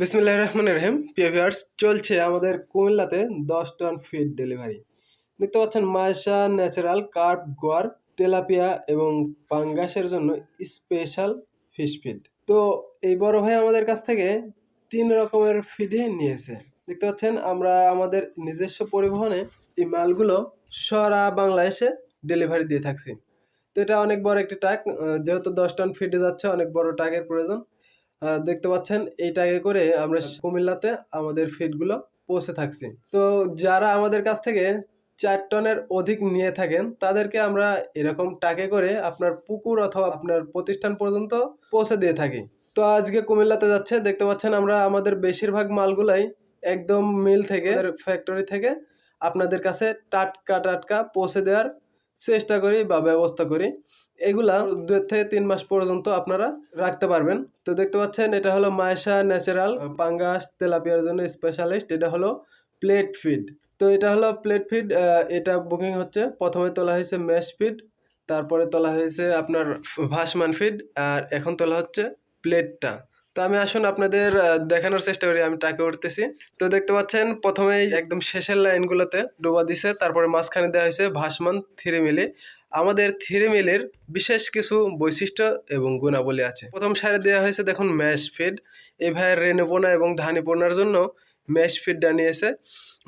বিসমিল্লাহ রহমান রহিম। পিভিয়ার্স চলছে আমাদের কুমিল্লাতে দশ টন ফিড ডেলিভারি দেখতে পাচ্ছেন Maysa natural carp grower, tilapia এবং পাঙ্গাসের জন্য স্পেশাল ফিশ ফিড তো এই বড় ভাই আমাদের কাছ থেকে তিন রকমের ফিডই নিয়েছে। দেখতে পাচ্ছেন, আমরা আমাদের নিজস্ব পরিবহনে এই মালগুলো সারা বাংলাদেশে ডেলিভারি দিয়ে থাকছি। তো এটা অনেক বড় একটি টাক যেহেতু দশ টন ফিডে যাচ্ছে, অনেক বড় টাকের প্রয়োজন। দেখতে পাচ্ছেন এই টাকে করে আমরা কুমিল্লাতে আমাদের ফিডগুলো পৌঁছে থাকছি। তো যারা আমাদের কাছ থেকে চার টনের অধিক নিয়ে থাকেন তাদেরকে আমরা এরকম টাকে করে আপনার পুকুর অথবা আপনার প্রতিষ্ঠান পর্যন্ত পৌঁছে দিয়ে থাকি। তো আজকে কুমিল্লাতে যাচ্ছে দেখতে পাচ্ছেন আমরা আমাদের বেশিরভাগ মালগুলাই একদম মিল থেকে ফ্যাক্টরি থেকে আপনাদের কাছে টাটকা টাটকা পৌঁছে দেওয়ার চেষ্টা করি বা ব্যবস্থা করি। এগুলা দু থেকে তিন মাস পর্যন্ত আপনারা রাখতে পারবেন। তো দেখতে পাচ্ছেন, এটা হলো মায়সা ন্যাচারাল পাঙ্গাস তেলাপিয়ার জন্য স্পেশালিস্ট এটা হলো প্লেট ফিড তো এটা হলো প্লেট ফিড এটা বুকিং হচ্ছে। প্রথমে তোলা হয়েছে ম্যাশ ফিড তারপরে তোলা হয়েছে আপনার ভাসমান ফিড আর এখন তোলা হচ্ছে প্লেটটা তো আমি আসুন আপনাদের দেখানোর চেষ্টা করি, আমি টাকে উঠতেছি। তো দেখতে পাচ্ছেন, প্রথমেই একদম শেষের লাইনগুলোতে ডোবা দিছে, তারপরে মাঝখানে দেওয়া হয়েছে ভাসমান থ্রি মিলি আমাদের থ্রি মিলের বিশেষ কিছু বৈশিষ্ট্য এবং গুণাবলী আছে। প্রথম সারে দেওয়া হয়েছে, দেখুন, ম্যাশ ফিড। এই ভাইয়ের রেণুপোনা এবং ধানিপোনার জন্য ম্যাশ ফিডটা নিয়েছে।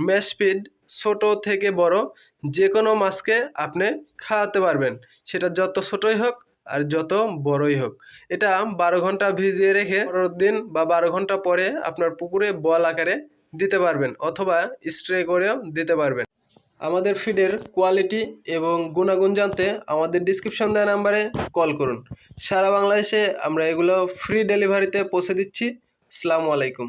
ম্যাশ ফিড ছোট থেকে বড় যে কোনো মাছকে আপনি খাওয়াতে পারবেন। সেটা যত ছোটই হোক আর যত বড়ই হোক। এটা বারো ঘণ্টা ভিজিয়ে রেখে পরের দিন বা বারো ঘণ্টা পরে আপনার পুকুরে বল আকারে দিতে পারবেন অথবা স্প্রে করেও দিতে পারবেন। আমাদের ফিডের কোয়ালিটি এবং গুণাগুণ জানতে আমাদের ডিসক্রিপশন দেওয়া নাম্বারে কল করুন। সারা বাংলাদেশে আমরা এগুলো ফ্রি ডেলিভারিতে পৌঁছে দিচ্ছি। আসসালামু আলাইকুম।